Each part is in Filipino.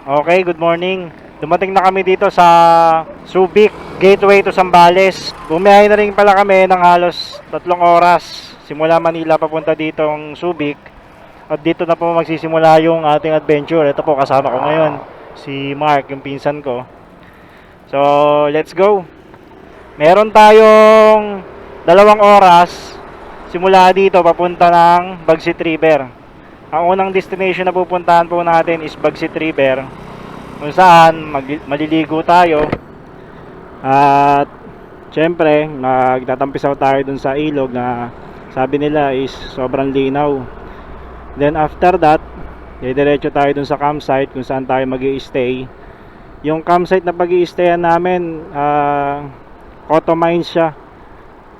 Okay, good morning. Dumating na kami dito sa Subic, gateway to Sambales. Bumiyahe na rin pala kami ng halos tatlong oras. Simula Manila papunta dito ang Subic. At dito na po magsisimula yung ating adventure. Ito po kasama ko ngayon. Si Mark, yung pinsan ko. So, let's go. Meron tayong dalawang oras simula dito papunta ng Bagsit River. Ang unang destination na pupuntahan po natin is Bagsit River kung saan maliligo tayo. At syempre magtatampisaw tayo dun sa ilog na sabi nila is sobrang linaw. Then after that diretso tayo dun sa campsite kung saan tayo mag stay yung campsite na pag stayan namin ah Cotto Mines siya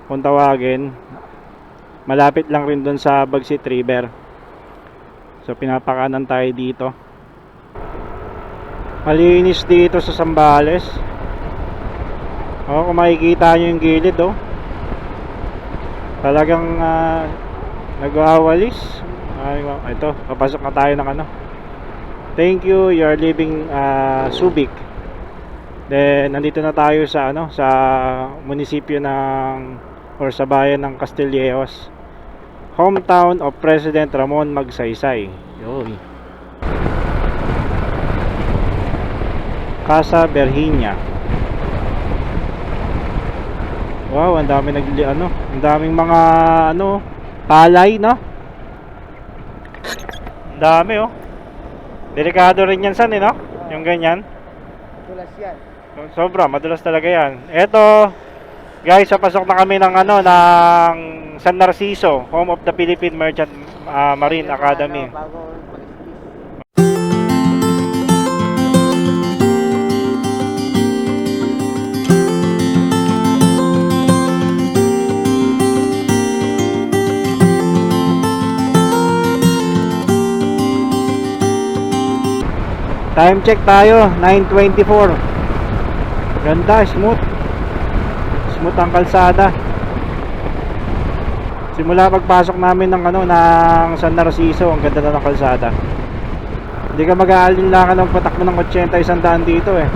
kung tawagin. Malapit lang rin dun sa Bagsit River so pinapakanan tayo dito Malinis dito sa Sambales. Oh, kung makikita nyo yung gilid, oh. Talagang uh, nag-aawalis. Ay, ito, papasok na tayo ng ano. Thank you, you are leaving uh, Subic. Then, nandito na tayo sa ano, sa munisipyo ng or sa bayan ng Castillejos. Hometown of President Ramon Magsaysay. Yun. Casa Berhinia. Wow, ang dami nag ano, ang daming mga ano, palay, no? Ang dami oh. Delikado rin yan san eh, no? Yung ganyan. Tulas yan. Sobra, madulas talaga yan. Eto, guys, papasok na kami ng ano, ng San Narciso, home of the Philippine Merchant ah, Marine Academy. Time check tayo, 9.24 Ganda, smooth Smooth ang kalsada Simula pagpasok namin ng ano ng San Narciso, ang ganda na ng kalsada. Hindi ka mag-aalinlangan ng patakbo ng 80 isang daan dito eh.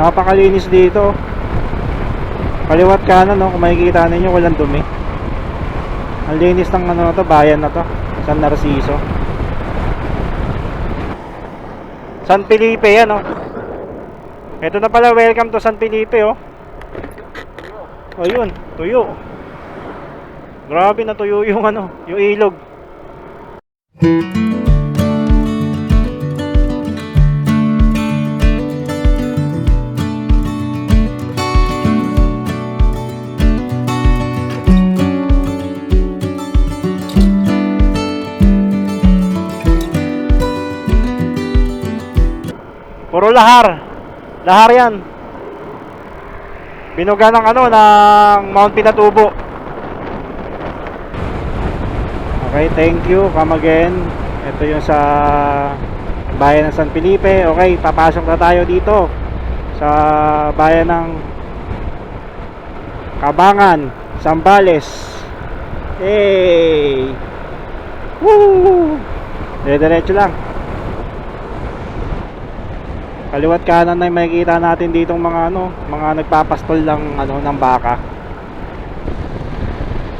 Napakalinis dito. Kaliwat kanan no, kung makikita ninyo walang dumi. Ang linis ng ano to, bayan na to, San Narciso. San Felipe yan oh. Ito na pala, welcome to San Felipe oh. Oh yun, tuyo. Grabe na tuyo yung ano, yung ilog. Puro lahar. Lahar yan. Binuga ng ano, ng Mount Pinatubo. Okay, thank you. Come again. Ito yung sa bayan ng San Felipe. Okay, papasok na tayo dito sa bayan ng Kabangan, Sambales. Hey! Woo! Dire-diretso lang. Kaliwat kanan na makikita natin ditong mga ano, mga nagpapastol ng ano ng baka.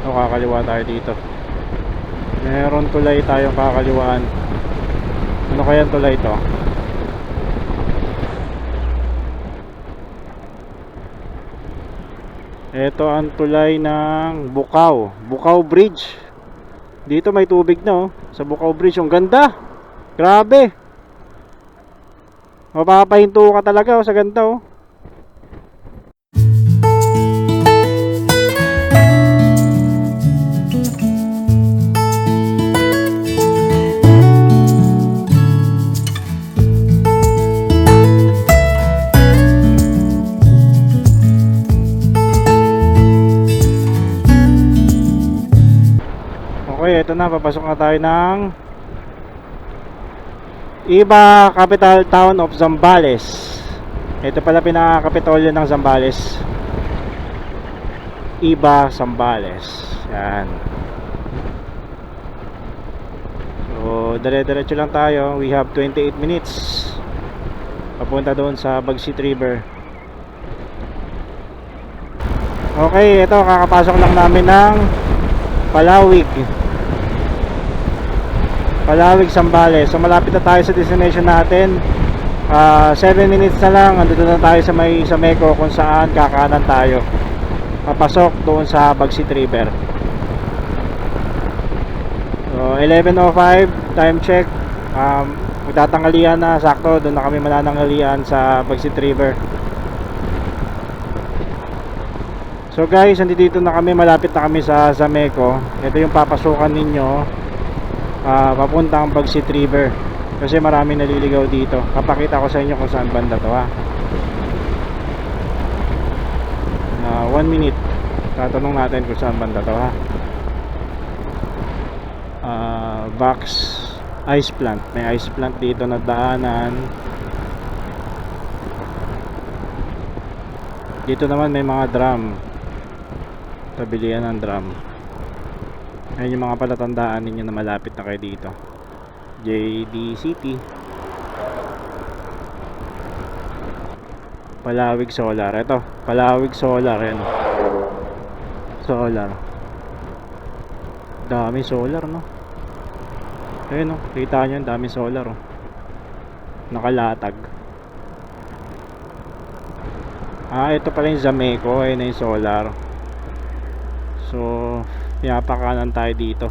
So kakaliwa tayo dito. Meron tulay tayong kakaliwaan. Ano kaya tulay ito? Ito ang tulay ng Bukaw, Bukaw Bridge. Dito may tubig na oh, sa Bukaw Bridge. Ang ganda. Grabe. Mapapahinto ka talaga oh, sa ganda oh. Okay, ito na. Papasok na tayo ng Iba capital town of Zambales. Ito pala pinaka-kapitolyo ng Zambales. Iba, Zambales. Yan. So, So, dire-diretso lang tayo. We have 28 minutes. Papunta doon sa Bagsit River. Okay, ito kakapasok lang namin ng Palawig. Palawig, Sambales. So malapit na tayo sa destination natin. 7 minutes na lang andito na tayo sa may sa Meco kung saan kakanan tayo. Papasok doon sa Bagsit River. So 11:05 time check. Um magtatanghalian na sakto doon na kami manananghalian sa Bagsit River. So guys, nandito na kami, malapit na kami sa Zameco. Ito yung papasukan ninyo ah papuntang Bagsit River. Kasi marami naliligaw dito. Kapakita ko sa inyo kung saan banda to ha. Ah, one minute. Tatanong natin kung saan banda to ha. Ah, Vax Ice Plant. May ice plant dito na daanan. Dito naman may mga drum tabilian ng drum ayun yung mga palatandaan ninyo na malapit na kayo dito. JD City Palawig Solar. Ito Palawig Solar yan Solar. Dami solar no? Ayun no? Kita nyo dami solar oh. nakalatag. Ah ito pala yung Zameco. Ayun na yung solar. So, pinapakanan tayo dito.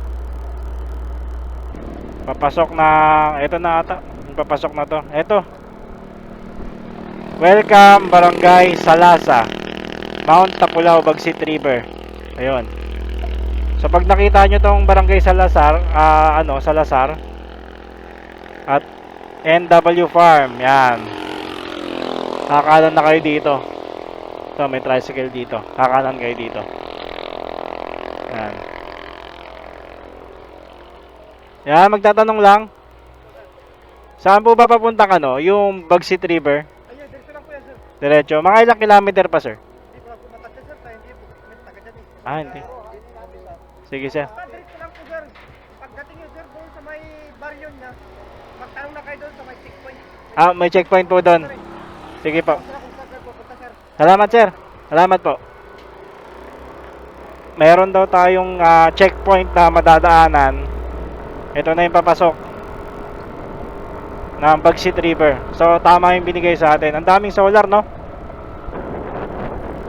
Papasok na, ito na ata. Papasok na to. Ito. Welcome Barangay Salasa. Mount Tapulao, Bagsit River. Ayun. So pag nakita nyo tong Barangay Salazar, ah ano, Salazar at NW Farm, yan. Kakanan na kayo dito. So may tricycle dito. Kakanan kayo dito. Yan. Yan, magtatanong lang. Saan po ba papuntang ano? Yung Bagsit River? Ayun, dito lang po yan, sir. Diretso. Mga ilang kilometer pa, sir? Hindi po ako matagda, sir. Tayo hindi po. May taga dyan eh. Ah, hindi. Sa... Sige, sir. Basta dito lang po, sir. Pagdating nyo, sir, doon sa may baryon niya, magtanong na kayo doon sa may checkpoint. Ah, may checkpoint po doon. Sige po. Salamat, sir. Salamat po. Meron daw tayong ah, checkpoint na madadaanan. Ito na yung papasok ng Bagsit River. So, tama yung binigay sa atin. Ang daming solar, no?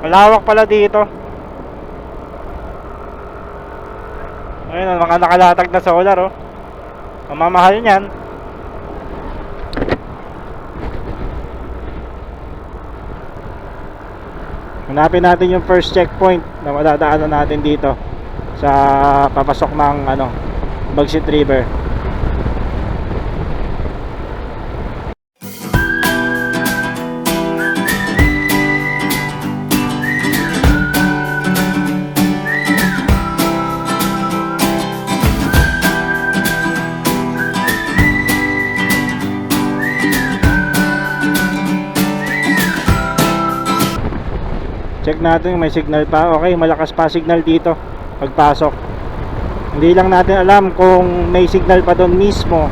Malawak pala dito. Ayun, mga nakalatag na solar, oh. Ang mamahal Hanapin natin yung first checkpoint na madadaanan natin dito sa papasok ng ano, Bagsit River. Check natin may signal pa. Okay, malakas pa signal dito pagpasok. Hindi lang natin alam kung may signal pa doon mismo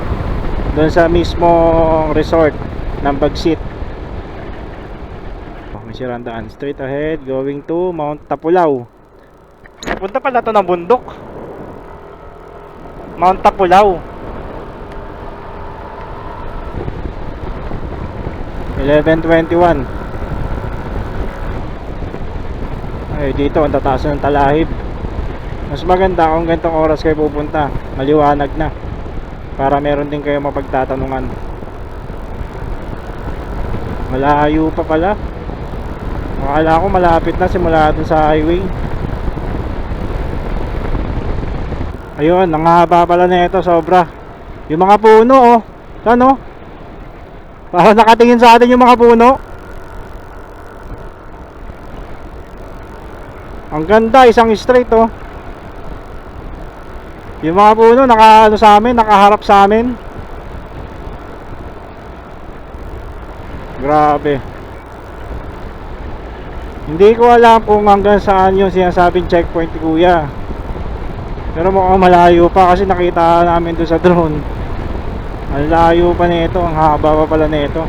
doon sa mismo resort ng Bagsit. Oh, May sirandaan straight ahead going to Mount Tapulao. Punta pala to ng bundok. Mount Tapulao. 1121 ay dito ang tataas ng talahib. Mas maganda kung ganitong oras kayo pupunta. Maliwanag na. Para meron din kayo mapagtatanungan. Malayo pa pala. Akala ko malapit na simula dun sa highway. Ayun nangahaba pala na ito sobra. Yung mga puno oh. Ano? Para nakatingin sa atin yung mga puno Ang ganda, isang straight oh. Yung mga puno naka ano sa amin, nakaharap sa amin. Grabe. Hindi ko alam kung hanggang saan yung sinasabing checkpoint ni Kuya. Pero mukhang malayo pa kasi nakita namin doon sa drone. Ang layo pa nito, ang haba pa pala nito.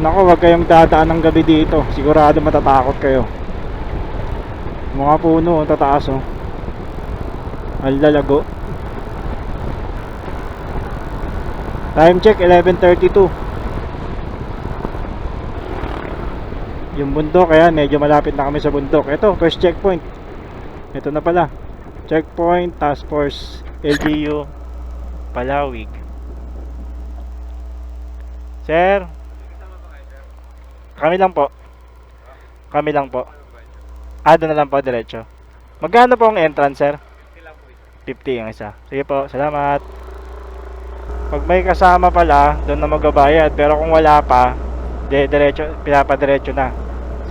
Nako, wag kayong dadaan ng gabi dito. Sigurado matatakot kayo. Mga puno, ang tataas oh. Ang lalago. Time check, 11.32. Yung bundok, ayan, medyo malapit na kami sa bundok. Ito, first checkpoint. Ito na pala. Checkpoint, Task Force, LGU, Palawig. Sir? Kami lang po. Kami lang po. Ah, doon na lang po, diretso. Magkano po ang entrance, sir? 50 ang isa. Sige po, salamat. Pag may kasama pala, doon na magbabayad. Pero kung wala pa, de diretso, pinapadiretso na.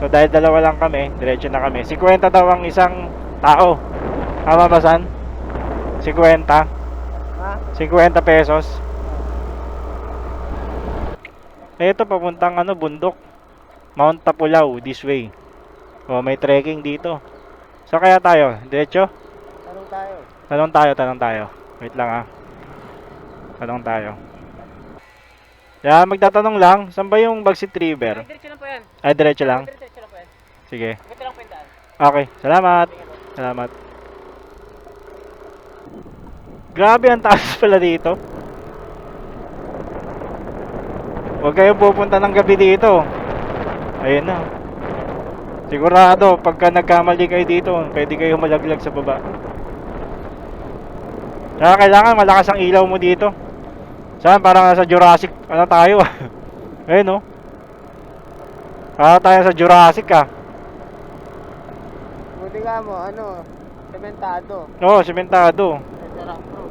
So dahil dalawa lang kami, diretso na kami. 50 daw ang isang tao. Tama ba, San? 50? Ha? 50 pesos. Ito papuntang ano, bundok. Mount Tapulaw, this way. O, may trekking dito. So kaya tayo, diretso? Tanong tayo. Tanong tayo, tanong tayo. Wait lang ah. Tanong tayo. Yeah, magtatanong lang, saan ba yung Bagsit River? Diretso lang po yan. Ay, diretso lang? Diretso lang po yan. Sige. Ito lang po yung daan. Okay, salamat. Salamat. Grabe ang taas pala dito. Huwag kayong pupunta ng gabi dito. Ayun na. Sigurado, pagka nagkamali kayo dito, pwede kayo malaglag sa baba. Kaya kailangan malakas ang ilaw mo dito. Saan? Parang nasa Jurassic, ano tayo? Ayun no. Para tayo sa Jurassic ah. Buti nga mo, ano, sementado. Oo, sementado. Sarap bro.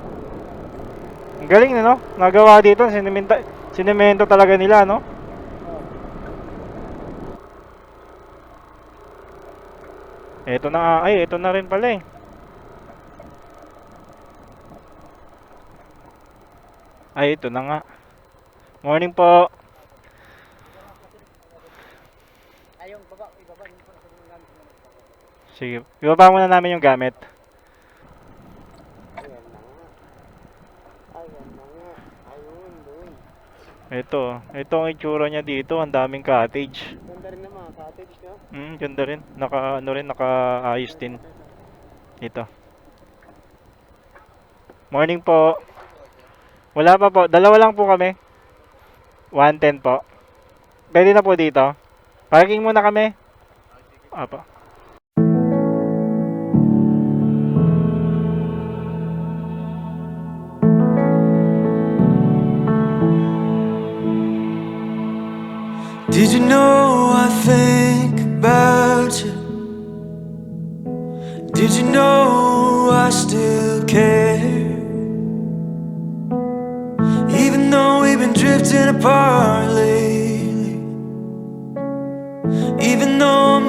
Ang galing na, no? Nagawa dito, sinemento, sinemento talaga nila, no? Ito na, ay, ito na rin pala eh. Ay, ito na nga. Morning po. Ayong baba, ibaba. Sige, ibaba muna namin yung gamit. Ayun. Ito, ito ang itsura niya dito, ang daming cottage. Hmm, ganda rin. Naka, ano rin, nakaayos din. Dito. Morning po. Wala pa po. Dalawa lang po kami. 110 po. Pwede na po dito. Parking muna kami. Apa. Did you know I think know I still care? Even though we've been drifting apart lately, even though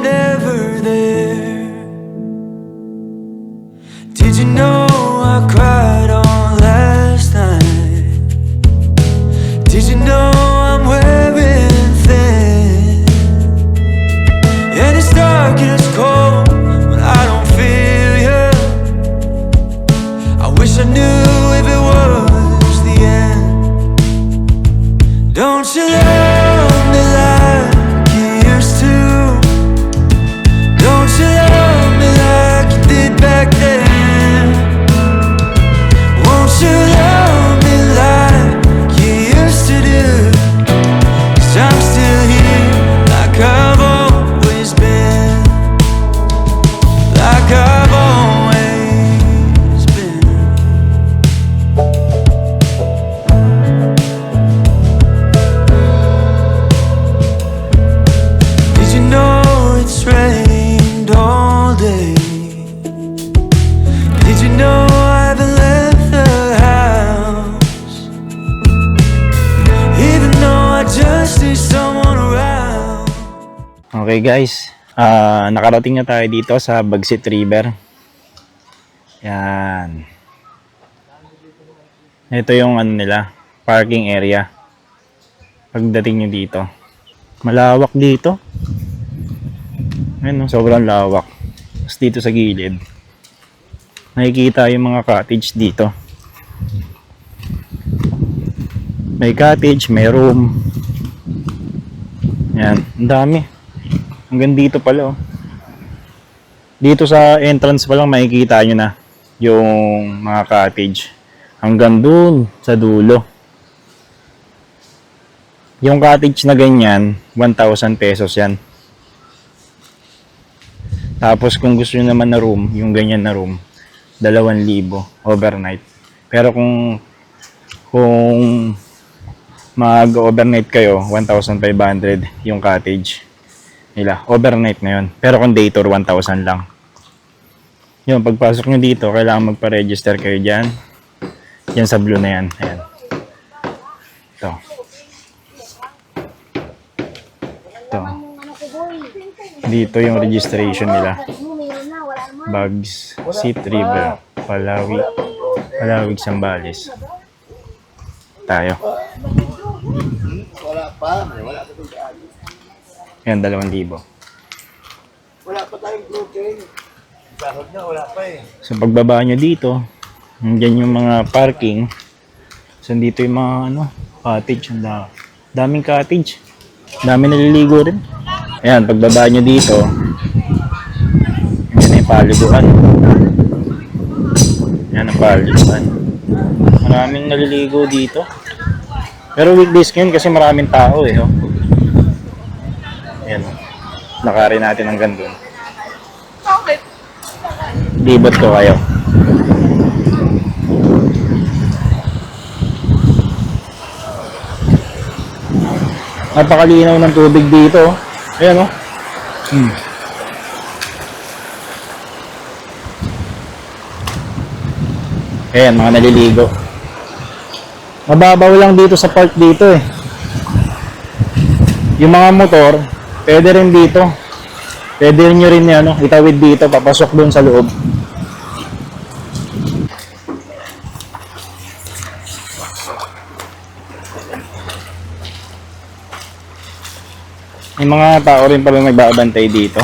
Okay guys. Ah, nakarating na tayo dito sa Bagsit River. Yan. Ito yung ano nila, parking area. Pagdating nyo dito. Malawak dito. Ayun, no? sobrang lawak. Tapos dito sa gilid. Nakikita yung mga cottage dito. May cottage, may room. Yan, ang dami. Hanggang dito pala oh. Dito sa entrance pa lang makikita nyo na yung mga cottage. Hanggang dun sa dulo. Yung cottage na ganyan, 1,000 pesos yan. Tapos kung gusto nyo naman na room, yung ganyan na room, 2,000 overnight. Pero kung kung mag-overnight kayo, 1,500 yung cottage nila. Overnight na yun. Pero kung day tour, 1,000 lang. Yun, pagpasok nyo dito, kailangan magpa-register kayo dyan. Yan sa blue na yan. Ayan. Ito. Ito. Dito yung registration nila. Bugs, Seat River, Palawi, Palawig, Sambales. Tayo. Wala pa. Wala pa tayong Yan, dalawang libo. Wala pa tayong protein. Sahod na, wala pa eh. So pagbaba nyo dito, nandiyan yung mga parking. So dito yung mga ano, cottage. Ang da- daming cottage. Dami naliligo rin. Ayan, pagbaba nyo dito, yan yung paliguan. Yan ang paliguan. Maraming naliligo dito. Pero weekdays ngayon kasi maraming tao eh. Oh. Nakari natin hanggang dun. Libot ko kayo. Napakalinaw ng tubig dito. Ayan oh. Hmm. Ayan, mga naliligo. Mababaw lang dito sa park dito eh. Yung mga motor, pwede rin dito. Pwede rin nyo rin yan, no? itawid dito, papasok dun sa loob. May mga tao rin pala nagbabantay dito.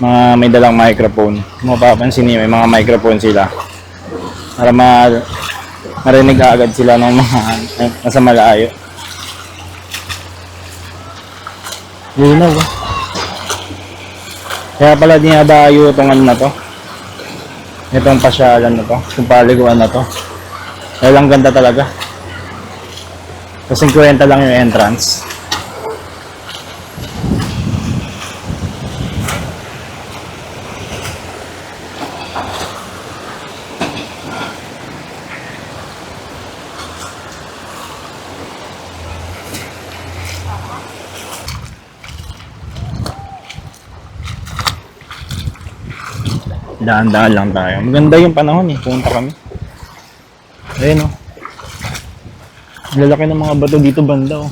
Mga may dalang microphone. Kung mapapansin niyo, may mga microphone sila. Para ma marinig agad sila ng mga nasa malayo. Linaw ah. Kaya pala dinadayo itong ano na to. Itong pasyalan na to. Itong paliguan na to. Dahil ang ganda talaga. Kasi 50 lang yung entrance. Daan-daan lang tayo. Maganda yung panahon eh. Punta kami. Ayun oh. Ang Lalaki ng mga bato dito banda oh.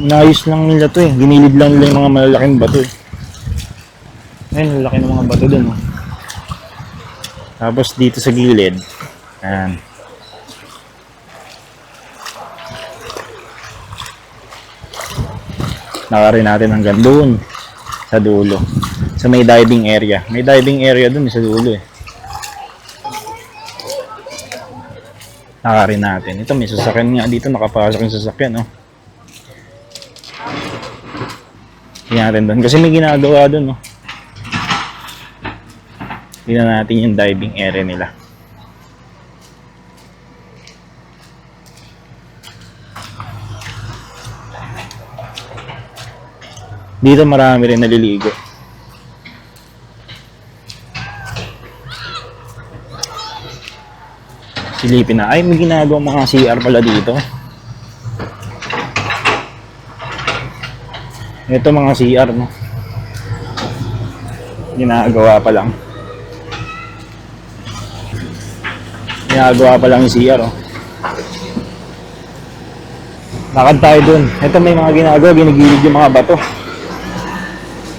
Naayos lang nila to eh. Ginilid lang nila yung mga malalaking bato eh. Ayun, lalaki ng mga bato dun oh. Tapos dito sa gilid. Ayan. Nakarin natin hanggang doon sa dulo. Sa may diving area. May diving area dun eh, sa dulo eh. Nakarin natin. Ito may sasakyan nga dito. Nakapasok yung sasakyan oh. Tingnan natin doon. Kasi may ginagawa doon oh. Tingnan natin yung diving area nila. Dito marami rin naliligo. Silipin na. Ay, may ginagawa mga CR pala dito. Ito mga CR, no? Ginagawa pa lang. Ginagawa pa lang yung CR, oh. Lakad tayo dun. Ito may mga ginagawa, ginigilid yung mga bato.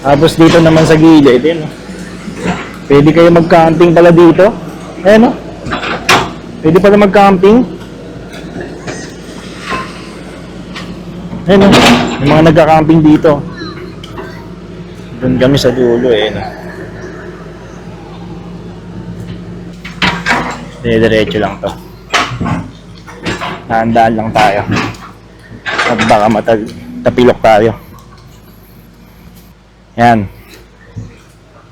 Tapos dito naman sa gilid, yun, oh. Pwede kayo mag-camping pala dito. Ayan, oh. Pwede pala mag-camping. Ayun o. Yung mga nagka-camping dito. Doon kami sa dulo eh. No? Dire-diretso lang to. Handaan lang tayo. At baka matal tapilok tayo. Yan.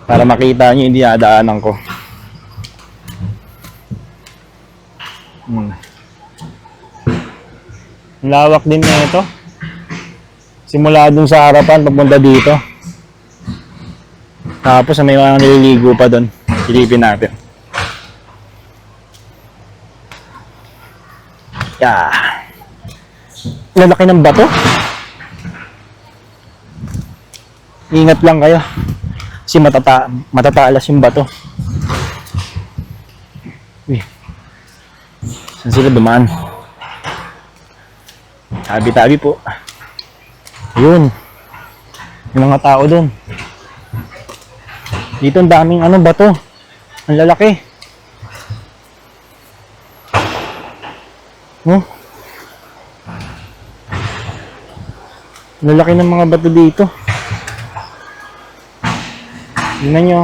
Para makita nyo yung dinadaanan ko. Hmm. Lawak din na ito. Simula dun sa harapan, papunta dito. Tapos may mga nililigo pa doon. Silipin natin. Yeah. Lalaki ng bato. Ingat lang kayo. Kasi matata matatalas yung bato. Uy. Saan sila dumaan? Tabi-tabi po. Ayun. Yung mga tao doon. Dito ang daming ano bato. Ang lalaki. Oh. Ang lalaki ng mga bato dito. Tingnan nyo.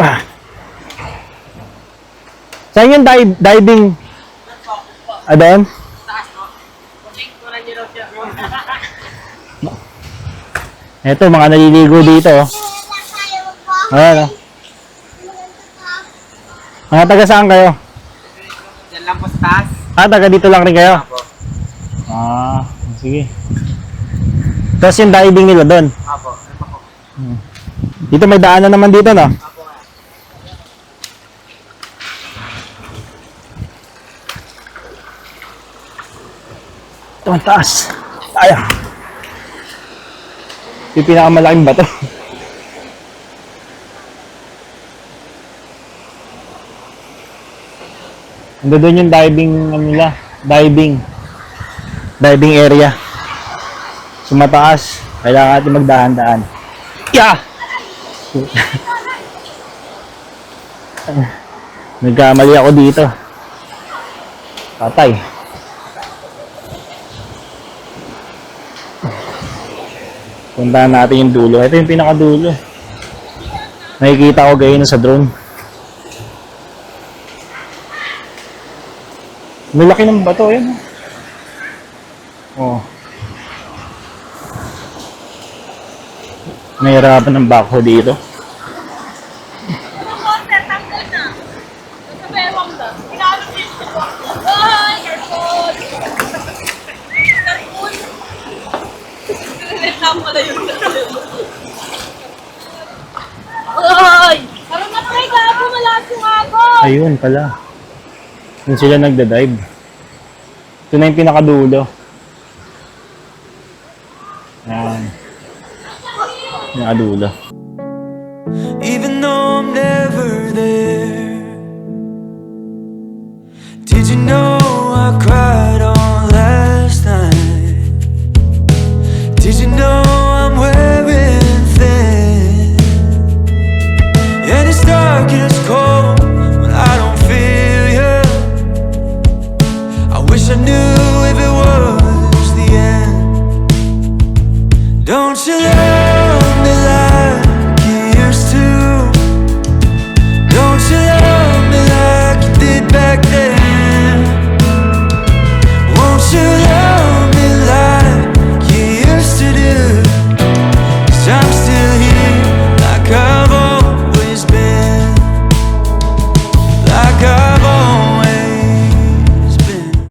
Ah. Saan yung dive, diving? Ah, doon? Ito, mga naliligo dito. Ayan, oh. Mga taga saan kayo? Yan lang po sa taas. Ah, taga dito lang rin kayo? Ah, sige. Tapos yung diving nila doon. Apo. Dito may daanan naman dito, no? Ito ang taas. Ayaw. Yung pinakamalaking bato. Ando doon yung diving ano nila, diving. Diving area. So mataas, kailangan natin magdahan-dahan. Yeah! Nagkamali ako dito. Patay. Puntahan natin yung dulo. Ito yung pinakadulo. Nakikita ko gayon sa drone. May laki ng bato, yan. Oh. Nahirapan ng backhoe dito. Ayun pala. Doon sila nagda-dive. Ito na yung pinakadulo. Pinakadulo. even